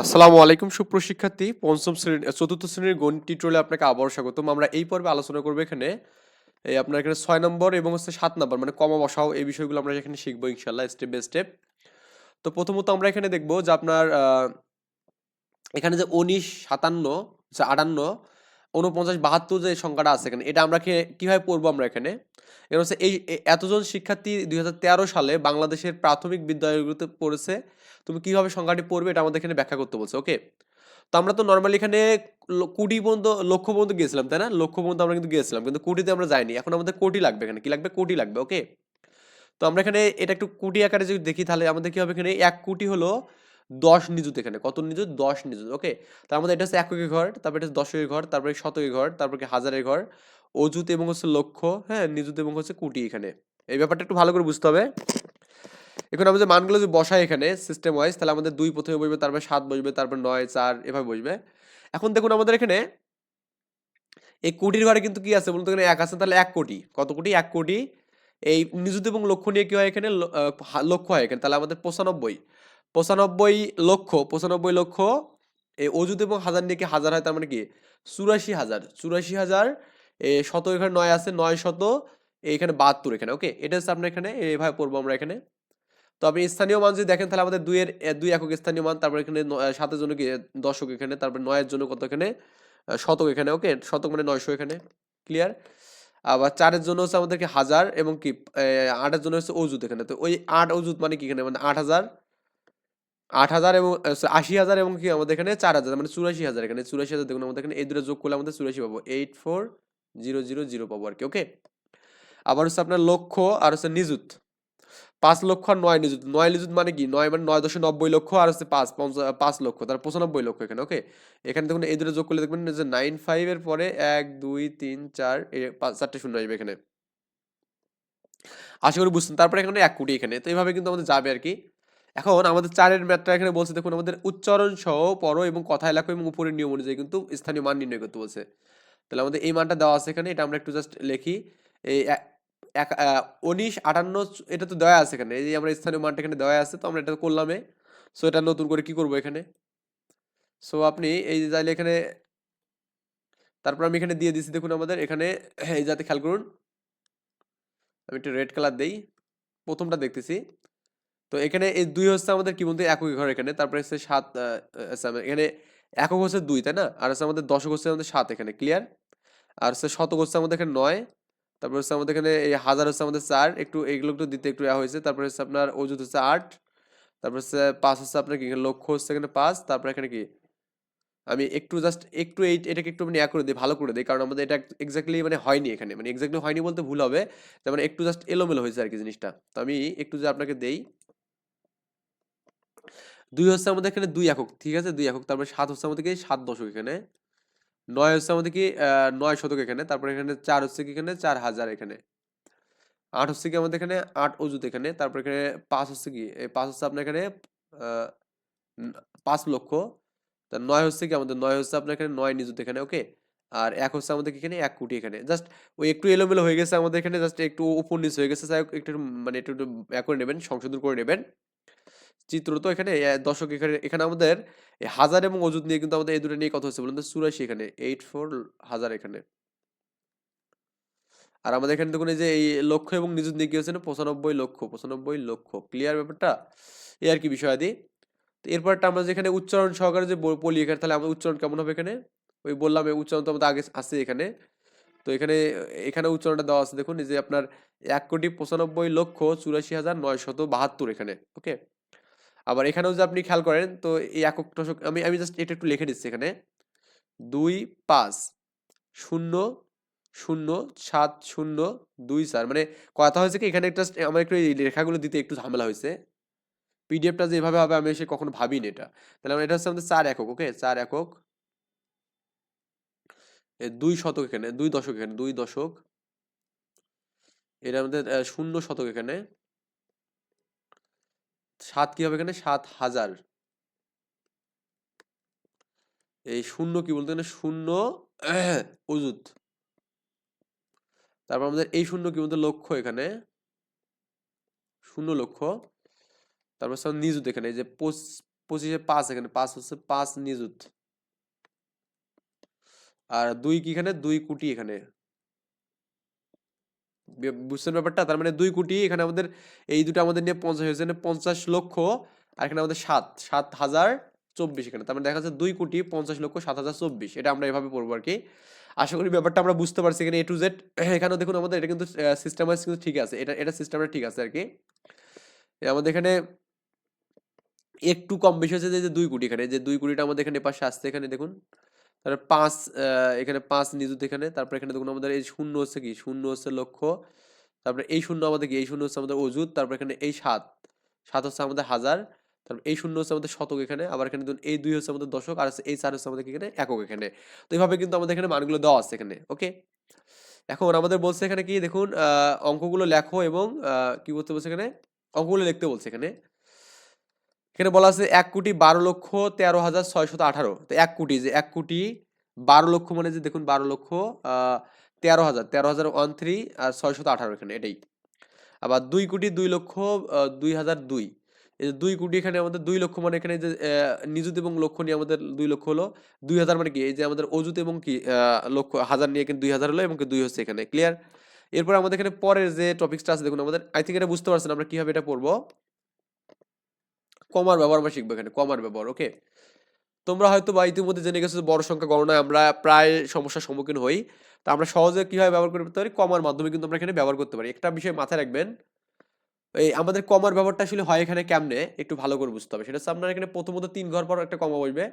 আসসালামু আলাইকুম, সুপ্রশিক্ষার্থী। পঞ্চম শ্রেণি চতুর্থ শ্রেণির গণিত টিউটোরিয়ালে আপনাকে আবারও স্বাগতম। আমরা এই পর্বে আলোচনা করব এখানে, এই আপনার এখানে ছয় নম্বর এবং হচ্ছে সাত নম্বর মানে কমা বসাও, এই বিষয়গুলো আমরা এখানে শিখব ইনশাল্লাহ স্টেপ বাই স্টেপ তো প্রথমত আমরা এখানে দেখব যে আপনার এখানে যে উনিশ, সাতান্ন, যে আটান্ন উনপঞ্চাশ বাহাত্তর যে সংখ্যাটা আছে এখানে, এটা আমরা কীভাবে পড়ব আমরা এখানে? এখানে হচ্ছে এই এতজন শিক্ষার্থী দু হাজার তেরো সালে বাংলাদেশের প্রাথমিক বিদ্যালয়গুলোতে পড়েছে, তুমি কীভাবে সংখ্যাটি পড়বে এটা আমাদের এখানে ব্যাখ্যা করতে বলছে ওকে তো আমরা তো নর্মালি এখানে কোটি পর্যন্ত লক্ষ পর্যন্ত গিয়েছিলাম, তাই না? লক্ষ পর্যন্ত আমরা কিন্তু গিয়েছিলাম, কিন্তু কোটিতে আমরা যাইনি, এখন আমাদের কোটি লাগবে এখানে, কি লাগবে? কোটি লাগবে ওকে তো আমরা এখানে এটা একটু কোটি আকারে যদি দেখি তাহলে আমাদের কি হবে এখানে? এক কোটি হলো দশ নিযুত এখানে। কত নিযুত? দশ নিযুত ওকে? তার মধ্যে এটা হচ্ছে এককের ঘর তারপরে এটা দশকের ঘর তারপরে শতকের ঘর তারপরে হাজারের ঘর। অযুত এবং হচ্ছে লক্ষ হ্যাঁ নিযুত এবং হচ্ছে কোটি এখানে। এই ব্যাপারটা একটু ভালো করে বুঝতে হবে। এখন আমাদের মানগুলো যদি বসাই এখানে সিস্টেম ওয়াইজ তাহলে আমাদের দুই প্রথমে বসবে তারপরে সাত বসবে তারপর নয় চার এভাবে বসবে। এখন দেখুন আমাদের এখানে এই কোটির ঘরে কিন্তু কি আছে? বলতে এখানে এক আছে তাহলে এক কোটি। কত কোটি? এক কোটি। এই নিযুত এবং লক্ষ্য নিয়ে কি হয় এখানে? ল- আহ, হয় এখানে তাহলে আমাদের পঁচানব্বই। পঁচানব্বই লক্ষ পঁচানব্বই লক্ষ এই অযুত এবং হাজার নিয়ে হাজার হয়? তার মানে কি? চুরাশি হাজার। চুরাশি হাজার, এ শত এখানে নয় আছে, নয় শত এখানে বাহাত্তর এখানে, ওকে? এটা হচ্ছে আপনার এখানে এইভাবে পড়ব আমরা এখানে। তো আপনি স্থানীয় মান যদি দেখেন, তাহলে আমাদের দুইয়ের দুই একক স্থানীয় মান, তারপর এখানে সাতের জন্য কি? দশক এখানে, তারপর নয়ের জন্য কত এখানে? শতক এখানে, ওকে? শতক মানে নয়শো এখানে ক্লিয়ার আবার চারের জন্য হচ্ছে আমাদেরকে হাজার এবং কি? আটের জন্য হচ্ছে অজুত এখানে। তো ওই আট অজুত মানে কি এখানে? মানে আট হাজার আট হাজার এবং আশি হাজার এবং কি আমাদের এখানে? চার হাজার মানে চুরাশি হাজার এখানে। চুরাশি হাজার দেখুন, আমাদের এখানে এই দুটো যোগ করলে আমাদের চুরাশি পাবো। Eight four zero zero zero পাবো আর কি ওকে আবার হচ্ছে আপনার লক্ষ আর হচ্ছে নিযুত। পাঁচ লক্ষ আর নয় নিযুত। নয় নিযুত মানে কি? নয় মানে নয় দশে নব্বই লক্ষ আর হচ্ছে পাঁচ পাঁচ লক্ষ তার পঁচানব্বই লক্ষ এখানে ওকে এখানে দেখুন এই দুটো যোগ করলে দেখবেন যে নাইন ফাইভের পরে এক, দুই, তিন, চার পাঁচ, চারটে শূন্য আসবে এখানে। আশা করি বুঝছেন। তারপরে এখানে এক কোটি এখানে। তো এইভাবে কিন্তু আমাদের যাবে আর কি। এখন আমাদের চারের ম্যাথটা এখানে বলছে, দেখুন, আমাদের উচ্চারণ সহ পর এবং কথায় লেখো এবং উপরের নিয়ম অনুযায়ী কিন্তু স্থানীয় মান নির্ণয় করতে বলছে। তাহলে আমাদের এই মানটা দেওয়া আছে এখানে, এটা আমরা একটু জাস্ট লিখি। এই এক উনিশ, আটান্ন, এটা তো দেওয়া আছে এখানে, এই যে আমরা স্থানীয় মানটা এখানে দেওয়া আছে, তো আমরা এটা করলামে সো এটা নতুন করে কি করব এখানে? সো আপনি এই যে চাইলে এখানে, তারপর আমি এখানে দিয়ে দিছি, দেখুন, আমাদের এখানে, এই যাতে খেয়াল করুন, আমি একটু রেড কালার দেই, প্রথমটা দেখতেছি। তো এখানে এই দুই হচ্ছে আমাদের কি বলতে একক ঘর এখানে। তারপরে হচ্ছে সাত আচ্ছা, এখানে একক হচ্ছে দুই তাই না? আর হচ্ছে আমাদের দশক হচ্ছে আমাদের সাত এখানে ক্লিয়ার আর হচ্ছে শতক হচ্ছে আমাদের এখানে নয়। তারপর হচ্ছে আমাদের এখানে এই হাজার হচ্ছে আমাদের চার। একটু এগুলো একটু দিতে একটু হয়েছে। তারপরে হচ্ছে আপনার অযুত হচ্ছে আট। তারপর হচ্ছে পাঁচ হচ্ছে আপনার কি? এখানে লক্ষ হচ্ছে এখানে পাঁচ। তারপর এখানে কি? আমি একটু জাস্ট একটু এই এটাকে একটু মানে করে দিই ভালো করে দিই। কারণ আমাদের এটা এক্স্যাক্টলি মানে হয়নি এখানে। মানে এক্স্যাক্টলি হয়নি বলতে ভুল হবে। যেমন একটু জাস্ট এলোমেলো হয়েছে আর কি জিনিসটা। তো আমি একটু যে আপনাকে দেই। দুই হচ্ছে আমাদের এখানে দুই একক, ঠিক আছে? দুই একক, তারপরে সাত হচ্ছে আমাদের কি? সাত দশক এখানে। নয় হচ্ছে আমাদের কি? নয় শতক এখানে, তারপরে এখানে চার হচ্ছে কি এখানে? চার হাজার এখানে। আট হচ্ছে কি আমাদের এখানে? আট অজুত এখানে, তারপর এখানে পাঁচ হচ্ছে কি? পাঁচ হচ্ছে আপনার এখানে পাঁচ লক্ষ। তা নয় হচ্ছে কি আমাদের? নয় হচ্ছে আপনার এখানে নয় নিযুত এখানে, ওকে? আর এক হচ্ছে আমাদের এখানে? এক কোটি এখানে। জাস্ট ওই একটু এলোমেলো হয়ে গেছে আমাদের এখানে, জাস্ট একটু উপর নিচ হয়ে গেছে। একটু মানে একটু করে নেবেন, সংশোধন করে নেবেন। চিত্র তো এখানে দশক এখানে এখানে আমাদের হাজার এবং অযুত নিয়ে কিন্তু আমাদের এই দুটো নিয়ে কথা হচ্ছে। বলুন তো চুরাশি এখানে এইট ফোর হাজার এখানে। আর আমাদের এখানে দেখুন এই যে, এই লক্ষ এবং নিযুত নিয়ে কি হচ্ছে না, পঁচানব্বই লক্ষ পঁচানব্বই লক্ষ। ক্লিয়ার ব্যাপারটা? এই আর কি বিষয়াদি তো এরপরটা আমরা যেখানে উচ্চারণ সহকারে যে বল- এখানে, তাহলে আমাদের উচ্চারণ কেমন হবে এখানে? ওই বললাম এই উচ্চারণ তো আমাদের আগে আছে এখানে। তো এখানে এখানে উচ্চারণটা দেওয়া আছে। দেখুন যে আপনার এক কোটি পঁচানব্বই লক্ষ চুরাশি হাজার নয়শত বাহাত্তর এখানে ওকে আবার এখানেও যদি আপনি খেয়াল করেন, তো এই একক দশক আমি আমি জাস্ট এটা একটু লিখে দিচ্ছি এখানে। দুই পাঁচ শূন্য শূন্য, সাত শূন্য, দুই চার। মানে কথা হয়েছে কি, এখানে একটা আমার একটু এই লেখাগুলো দিতে একটু ঝামেলা হয়েছে। পিডিএফটা যে এভাবে হবে, আমি সে কখনো ভাবিনি এটা। তাহলে আমরা এটা হচ্ছে আমাদের চার একক ওকে চার একক দুই শতক এখানে, দুই দশক এখানে, দুই দশক এটা আমাদের শূন্য শতক এখানে। সাত কি হবে এখানে? সাত হাজার। এই শূন্য কি বলতে গেলে শূন্য, অযুত। তারপর আমাদের এই শূন্য কি বলতে? লক্ষ্য এখানে। শূন্য লক্ষ্য তারপর হচ্ছে নিযুত এখানে। এই যে পঁচ- পঁচিশে পাঁচ এখানে। পাঁচ হচ্ছে পাঁচ নিযুত। আর দুই কি এখানে? দুই কোটি এখানে। বুঝছেন ব্যাপারটা? তার মানে দুই কোটি এখানে আমাদের, এই দুটো আমাদের নিয়ে পঞ্চাশ হয়েছে এখানে পঞ্চাশ লক্ষ, আর এখানে আমাদের সাত সাত হাজার চব্বিশ এখানে। তার মানে দেখা যাচ্ছে দুই কোটি পঞ্চাশ লক্ষ সাত হাজার চব্বিশ। এটা আমরা এভাবে পড়ব আর কি আশা করি ব্যাপারটা আমরা বুঝতে পারছি এখানে এ টু জেড এখানেও দেখুন আমাদের, এটা কিন্তু সিস্টেম কিন্তু ঠিক আছে। এটা এটা সিস্টেমটা ঠিক আছে আর কি আমাদের এখানে একটু কম বেশি হচ্ছে যে যে দুই কোটি এখানে। যে দুই কোটিটা আমাদের এখানে পাশে আসছে এখানে দেখুন। তারপরে পাঁচ এখানে পাঁচ নিযুত এখানে, তারপরে এখানে দেখুন আমাদের এই শূন্য হচ্ছে কি? শূন্য হচ্ছে লক্ষ তারপরে এই শূন্য আমাদের কি? এই শূন্য হচ্ছে আমাদের অজুত তারপরে এখানে এই সাত সাত হচ্ছে আমাদের হাজার, তারপর এই শূন্য হচ্ছে আমাদের শতক এখানে, আবার এখানে দেখুন এই দুই হচ্ছে আমাদের দশক, আর এই চার হচ্ছে আমাদের এখানে? একক এখানে। তো এইভাবে কিন্তু আমাদের এখানে মানগুলো দেওয়া আছে এখানে ওকে এখন আমাদের বলছে এখানে কি? দেখুন অঙ্কগুলো লেখো এবং কি বলতে বলছে এখানে? অঙ্কগুলো লিখতে বলছে এখানে। এখানে বলা আছে এক কোটি বারো লক্ষ তেরো হাজার ছয়শত আঠারো। তো এক কোটি, যে এক কোটি বারো লক্ষ মানে যে দেখুন বারো লক্ষ তেরো হাজার তেরো হাজার ওয়ান থ্রি আর ছয়শত আঠারো এখানে এটাই। আবার দুই কোটি দুই লক্ষ দুই হাজার দুই। এই যে দুই কোটি এখানে আমাদের দুই লক্ষ মানে এখানে যে নিযুত এবং লক্ষ নিয়ে আমাদের দুই লক্ষ হলো। দুই হাজার মানে কি? এই যে আমাদের অযুত এবং কি লক্ষ হাজার নিয়ে এখানে দুই হাজার হলো এবং দুই হচ্ছে এখানে ক্লিয়ার এরপর আমাদের এখানে পরের যে টপিক্সটা আছে দেখুন আমাদের আই থিঙ্ক এটা বুঝতে পারছেন আমরা কীভাবে এটা পড়ব। কমার ব্যবহার আমরা শিখব এখানে, কমার ব্যবহার ওকে তোমরা হয়তো বা ইতিমধ্যে জেনে গেছো বড় সংখ্যা গণনায় আমরা প্রায় সমস্যার সম্মুখীন হই। তো আমরা সহজে কীভাবে ব্যবহার করতে পারি? কমার মাধ্যমে কিন্তু আমরা এখানে ব্যবহার করতে পারি। একটা বিষয় মাথায় রাখবেন, এই আমাদের কমার ব্যবহারটা আসলে হয় এখানে কেমনে? একটু ভালো করে বুঝতে হবে। সেটা হচ্ছে আপনার এখানে প্রথমত তিন ঘর পর একটা কমা বসবে।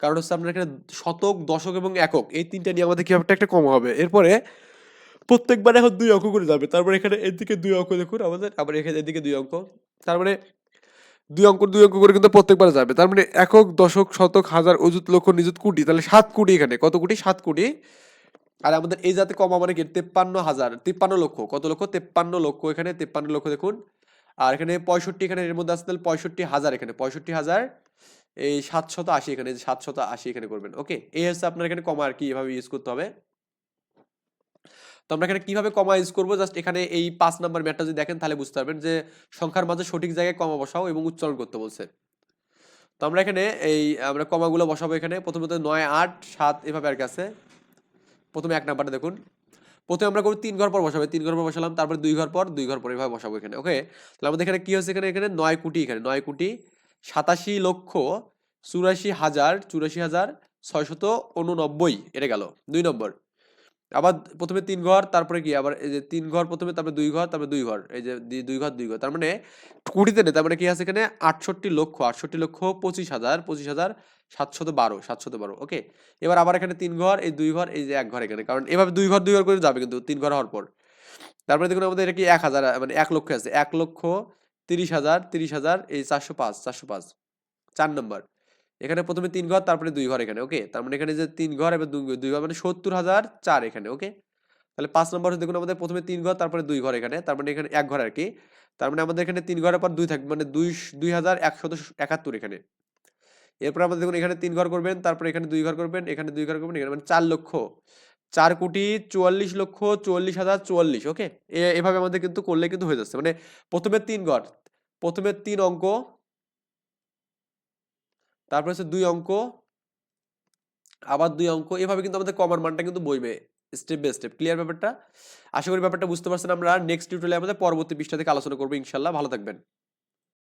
কারণ হচ্ছে আপনার এখানে শতক, দশক এবং একক, এই তিনটা নিয়ে আমাদের কি একটা একটা কমা হবে। এরপরে প্রত্যেকবার এখন দুই অঙ্ক করে যাবে। তারপরে এখানে এদিকে দুই অঙ্ক দেখুন আমাদের, আবার এখানে এদিকে দুই অঙ্ক। তারপরে দুই অঙ্ক দুই অঙ্ক করে কিন্তু প্রত্যেকবার যাবে। তার মানে একক, দশক, শতক, হাজার, অযুত, লক্ষ, নিযুত, কোটি, তাহলে সাত কোটি এখানে। কত কোটি? সাত কোটি। আর আমাদের এই জাতে কমা মানে কি? তেপ্পান্ন হাজার, তিপ্পান্ন লক্ষ। কত লক্ষ? তেপ্পান্ন লক্ষ এখানে, তেপ্পান্ন লক্ষ দেখুন। আর এখানে পঁয়ষট্টি, এখানে এর মধ্যে আছে তাহলে পঁয়ষট্টি হাজার এখানে। পঁয়ষট্টি হাজার, এই সাতশত আশি এখানে সাতশত আশি এখানে করবেন। ওকে? এই হচ্ছে আপনার এখানে কমা আর কি, এভাবে ইউজ করতে হবে। তো আমরা এখানে কীভাবে কমা ইউজ করব? জাস্ট এখানে এই পাঁচ নাম্বার ম্যাটটা যদি দেখেন, তাহলে বুঝতে পারবেন যে সংখ্যার মাঝে সঠিক জায়গায় কমা বসাও এবং উচ্চারণ করতে বলছে। তো আমরা এখানে এই, আমরা কমাগুলো বসাবো এখানে। প্রথমত নয়, আট, সাত এভাবে আর কাছে প্রথমে এক নাম্বারটা দেখুন। প্রথমে আমরা করব তিন ঘর পর বসাবো। তিন ঘর পর বসালাম, তারপরে দুই ঘর পর, দুই ঘর পর এভাবে বসাবো এখানে ওকে তাহলে আমাদের এখানে কী হচ্ছে এখানে? এখানে নয় কোটি এখানে, নয় কোটি সাতাশি লক্ষ চুরাশি হাজার চুরাশি হাজার ছয়শত উননব্বই, এটা গেল। দুই নম্বর আবার প্রথমে তিন ঘর, তারপরে কি? আবার এই যে তিন ঘর প্রথমে, তারপরে দুই ঘর, তারপরে দুই ঘর, এই যে দুই ঘর দুই ঘর। তার মানে কুড়িতে নেই, তার মানে কি আছে এখানে? আটষট্টি লক্ষ আটষট্টি লক্ষ পঁচিশ হাজার পঁচিশ হাজার সাতশত বারো সাতশত বারো ওকে এবার আবার এখানে তিন ঘর, এই দুই ঘর, এই যে এক ঘর এখানে, কারণ এভাবে দুই ঘর দুই ঘর করে যাবে কিন্তু তিন ঘর হওয়ার পর। তারপরে দেখুন আমাদের এটা কি এক হাজার মানে এক লক্ষ আছে, এক লক্ষ তিরিশ হাজার তিরিশ হাজার, এই চারশো পাঁচ চারশো পাঁচ, চার নম্বর। এখানে প্রথমে তিন ঘর, তারপরে দুই ঘর এখানে ওকে তার মানে এখানে যে তিন ঘর এবার দুই দুই ঘর মানে সত্তর হাজার চার এখানে ওকে তাহলে পাঁচ নম্বর দেখুন আমাদের প্রথমে তিন ঘর, তারপরে দুই ঘর এখানে, তার মানে এখানে এক ঘর আর কি তার মানে আমাদের এখানে তিন ঘরের পর দুই থাকবে মানে দুই দুই হাজার একশত একাত্তর এখানে। এরপর আমাদের দেখুন এখানে তিন ঘর করবেন, তারপরে এখানে দুই ঘর করবেন, এখানে দুই ঘর করবেন, এখানে মানে চার লক্ষ। চার কোটি চুয়াল্লিশ লক্ষ চুয়াল্লিশ হাজার চুয়াল্লিশ ওকে এভাবে আমাদের কিন্তু করলে কিন্তু হয়ে যাচ্ছে মানে প্রথমে তিন ঘর, প্রথমে তিন অঙ্ক তারপর হচ্ছে দুই অঙ্ক, আবার দুই অঙ্ক, এভাবে কিন্তু আমাদের কমার মানটা কিন্তু বইবে স্টেপ বাই স্টেপ ক্লিয়ার ব্যাপারটা? আশা করি ব্যাপারটা বুঝতে পারছেন আমরা। নেক্সট টিউটোরিয়ালে আমাদের পরবর্তী পৃষ্ঠা থেকে আলোচনা করব ইনশাল্লাহ। ভালো থাকবেন।